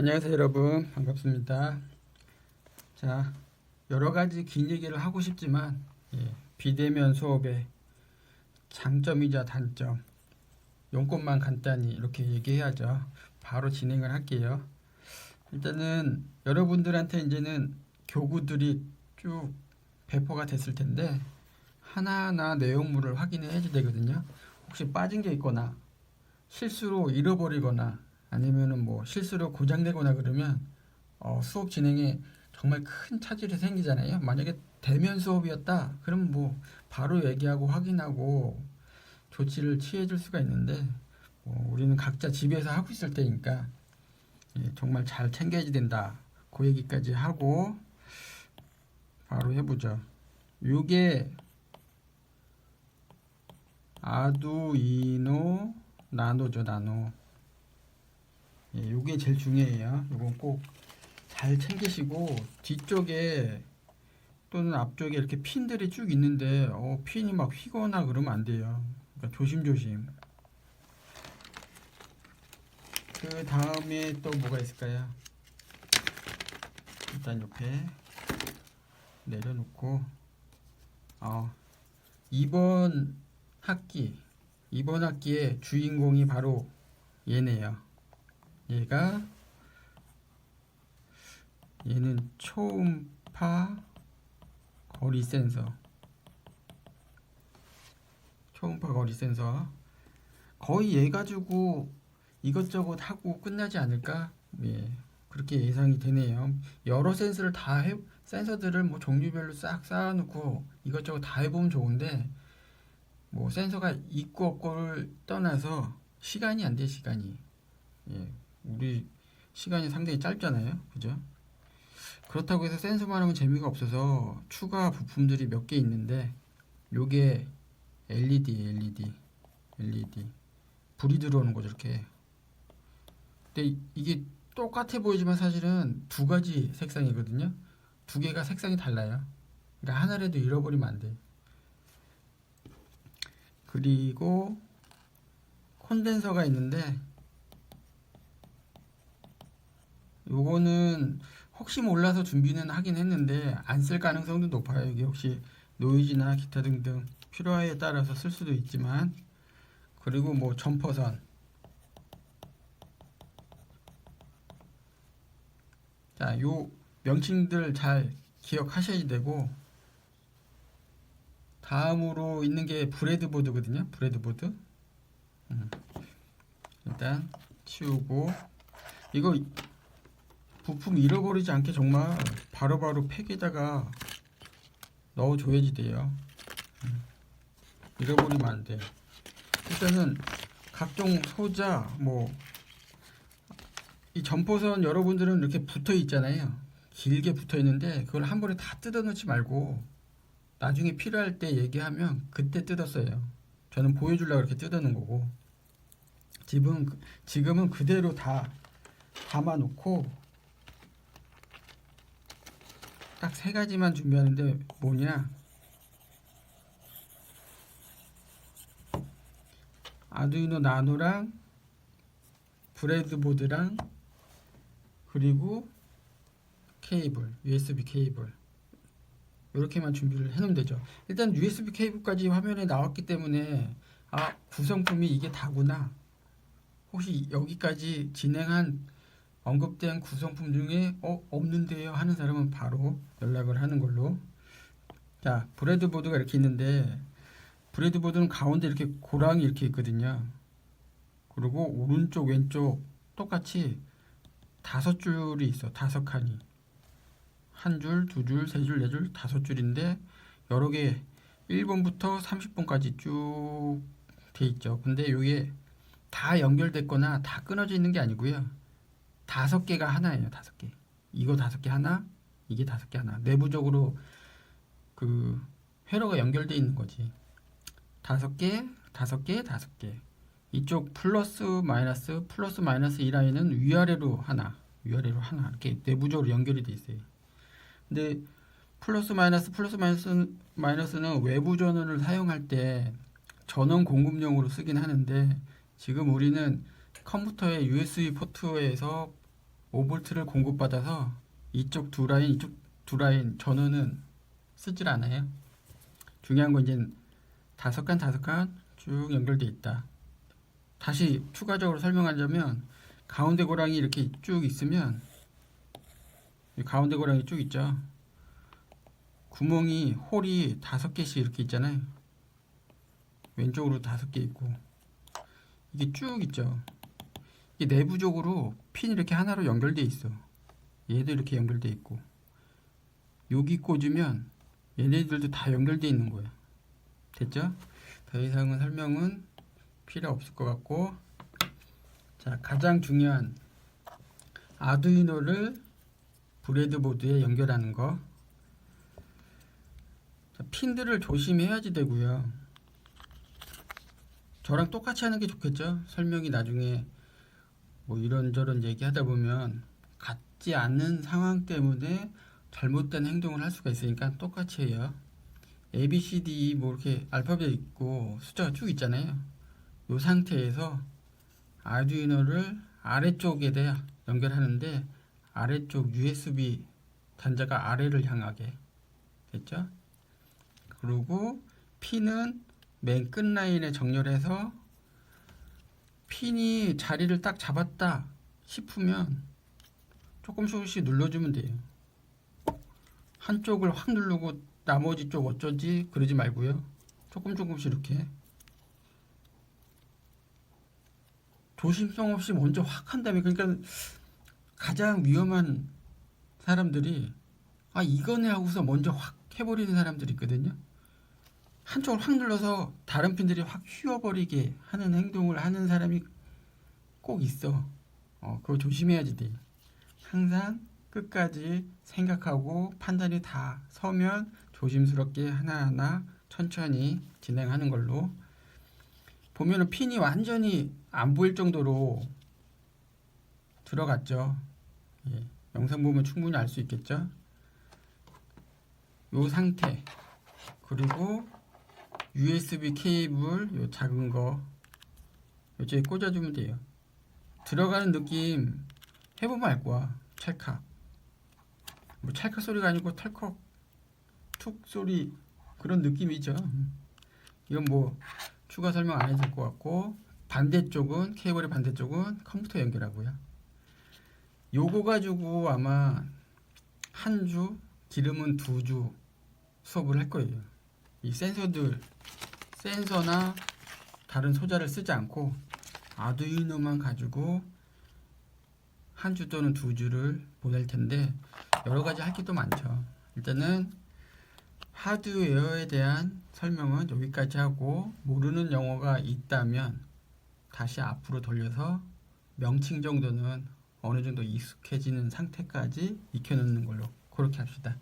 안녕하세요 여러분. 반갑습니다. 자 여러가지 긴 얘기를 하고 싶지만 예, 비대면 수업의 장점이자 단점 용건만 간단히 이렇게 얘기해야죠. 바로 진행을 할게요. 일단은 여러분들한테 이제는 교구들이 쭉 배포가 됐을 텐데 하나하나 내용물을 확인해야 되거든요. 혹시 빠진 게 있거나 실수로 잃어버리거나 아니면은 뭐 실수로 고장되거나 그러면 어, 수업 진행에 정말 큰 차질이 생기잖아요. 만약에 대면 수업이었다, 그럼 뭐 바로 얘기하고 확인하고 조치를 취해줄 수가 있는데 뭐 우리는 각자 집에서 하고 있을 때니까 예, 정말 잘 챙겨야지 된다. 그 얘기까지 하고 바로 해보죠. 요게 아두이노 나노죠 나노. 예, 요게 제일 중요해요. 요건 꼭 잘 챙기시고 뒤쪽에 또는 앞쪽에 이렇게 핀들이 쭉 있는데 어, 핀이 막 휘거나 그러면 안 돼요. 그러니까 조심조심. 그 다음에 또 뭐가 있을까요? 일단 옆에 내려놓고 어, 이번 학기 이번 학기의 주인공이 바로 얘네요. 얘가 얘는 초음파 거리 센서. 초음파 거리 센서. 거의 얘 가지고 이것저것 하고 끝나지 않을까? 예 그렇게 예상이 되네요. 여러 센서를 다 해, 센서들을 뭐 종류별로 싹 쌓아놓고 이것저것 다 해보면 좋은데 뭐 센서가 있고 없고를 떠나서 시간이 안 돼 시간이. 예 우리 시간이 상당히 짧잖아요. 그죠? 그렇다고 해서 센서만 하면 재미가 없어서 추가 부품들이 몇 개 있는데 요게 LED, LED, LED 불이 들어오는 거죠 이렇게. 근데 이게 똑같아 보이지만 사실은 두 가지 색상이거든요. 두 개가 색상이 달라요. 그러니까 하나라도 잃어버리면 안 돼. 그리고 콘덴서가 있는데 요거는 혹시 몰라서 준비는 하긴 했는데 안 쓸 가능성도 높아요. 이게 혹시 노이즈나 기타 등등 필요에 따라서 쓸 수도 있지만 그리고 뭐 점퍼선 자, 요 명칭들 잘 기억하셔야 되고 다음으로 있는 게 브레드보드거든요. 브레드보드. 음. 일단 치우고 이거 부품 잃어버리지 않게 정말 바로바로 팩에다가 넣어줘야지 돼요. 음. 잃어버리면 안 돼. 일단은 각종 소자 뭐 이 점포선 여러분들은 이렇게 붙어 있잖아요. 길게 붙어 있는데 그걸 한 번에 다 뜯어 놓지 말고 나중에 필요할 때 얘기하면 그때 뜯었어요. 저는 보여주려고 이렇게 뜯어 놓은 거고 지금 지금은 그대로 다 담아 놓고 딱 세 가지만 준비하는데 뭐냐? 아두이노 나노랑 브레드보드랑 그리고 케이블, USB 케이블 이렇게만 준비를 해놓으면 되죠. 일단 USB 케이블까지 화면에 나왔기 때문에 아 구성품이 이게 다구나. 혹시 여기까지 진행한 언급된 구성품 중에 어 없는데요 하는 사람은 바로 연락을 하는 걸로. 자 브레드보드가 이렇게 있는데 브레드보드는 가운데 이렇게 고랑이 이렇게 있거든요. 그리고 오른쪽 왼쪽 똑같이 다섯 줄이 있어 다섯 칸이. 한 줄, 두 줄, 세 줄, 네 줄, 다섯 줄인데 여러 개 1번부터 30번까지 쭉 돼 있죠. 근데 이게 다 연결됐거나 다 끊어져 있는 게 아니고요. 다섯 개가 하나예요. 다섯 개. 이거 다섯 개 하나, 이게 다섯 개 하나. 내부적으로 그 회로가 연결돼 있는 거지. 다섯 개, 다섯 개, 다섯 개. 이쪽 플러스 마이너스 플러스 마이너스 이 라인은 위아래로 하나, 위아래로 하나 이렇게 내부적으로 연결이 돼 있어요. 근데 플러스 마이너스 플러스 마이너스 마이너스는 외부 전원을 사용할 때 전원 공급용으로 쓰긴 하는데 지금 우리는 컴퓨터의 USB 포트에서 5볼트를 공급받아서 이쪽 두 라인 이쪽 두 라인 전원은 쓰질 않아요. 중요한 건 이제 다섯 칸 다섯 칸 쭉 연결돼 있다. 다시 추가적으로 설명하자면 가운데 고랑이 이렇게 쭉 있으면 이 가운데 고랑이 쭉 있죠. 구멍이 홀이 다섯 개씩 이렇게 있잖아요. 왼쪽으로 다섯 개 있고 이게 쭉 있죠. 이게 내부적으로 핀 이렇게 하나로 연결돼 있어. 얘도 이렇게 연결돼 있고 여기 꽂으면 얘네들도 다 연결돼 있는 거야. 됐죠? 더 이상은 설명은 필요 없을 것 같고 자 가장 중요한 아두이노를 브레드보드에 연결하는 거 자, 핀들을 조심해야지 되고요 저랑 똑같이 하는 게 좋겠죠 설명이 나중에 뭐 이런저런 얘기하다 보면 같지 않는 상황 때문에 잘못된 행동을 할 수가 있으니까 똑같이 해요 A, B, C, D 뭐 이렇게 알파벳 있고 숫자가 쭉 있잖아요 이 상태에서 아두이노를 아래쪽에다 연결하는데 아래쪽 USB 단자가 아래를 향하게 됐죠? 그리고 핀은 맨끝 라인에 정렬해서 핀이 자리를 딱 잡았다 싶으면 조금씩 조금씩 눌러주면 돼요. 한쪽을 확 누르고 나머지 쪽 어쩌지 그러지 말고요. 조금 조금씩 이렇게 조심성 없이 먼저 확 한 다음에 그러니까 가장 위험한 사람들이 아 이거네 하고서 먼저 확 해버리는 사람들이 있거든요. 한쪽을 확 눌러서 다른 핀들이 확 휘어버리게 하는 행동을 하는 사람이 꼭 있어. 어, 그거 조심해야지 돼. 항상 끝까지 생각하고 판단이 다 서면 조심스럽게 하나하나 천천히 진행하는 걸로 보면은 핀이 완전히 안 보일 정도로 들어갔죠. 예, 영상 보면 충분히 알 수 있겠죠. 요 상태 그리고 USB 케이블 요 작은 거 요쪽에 꽂아주면 돼요. 들어가는 느낌 해보면 알 거야. 찰칵. 뭐 찰칵 소리가 아니고 털컥 툭 소리 그런 느낌이죠. 이건 뭐 추가 설명 안 해도 될 것 같고 반대쪽은 케이블의 반대쪽은 컴퓨터 연결하고요. 요거 가지고 아마 한 주, 기름은 두 주 수업을 할 거예요. 이 센서들, 센서나 다른 소자를 쓰지 않고 아두이노만 가지고 한 주 또는 두 주를 보낼 텐데 여러 가지 할게또 많죠. 일단은 하드웨어에 대한 설명은 여기까지 하고 모르는 영어가 있다면 다시 앞으로 돌려서 명칭 정도는 어느 정도 익숙해지는 상태까지 익혀놓는 걸로 그렇게 합시다.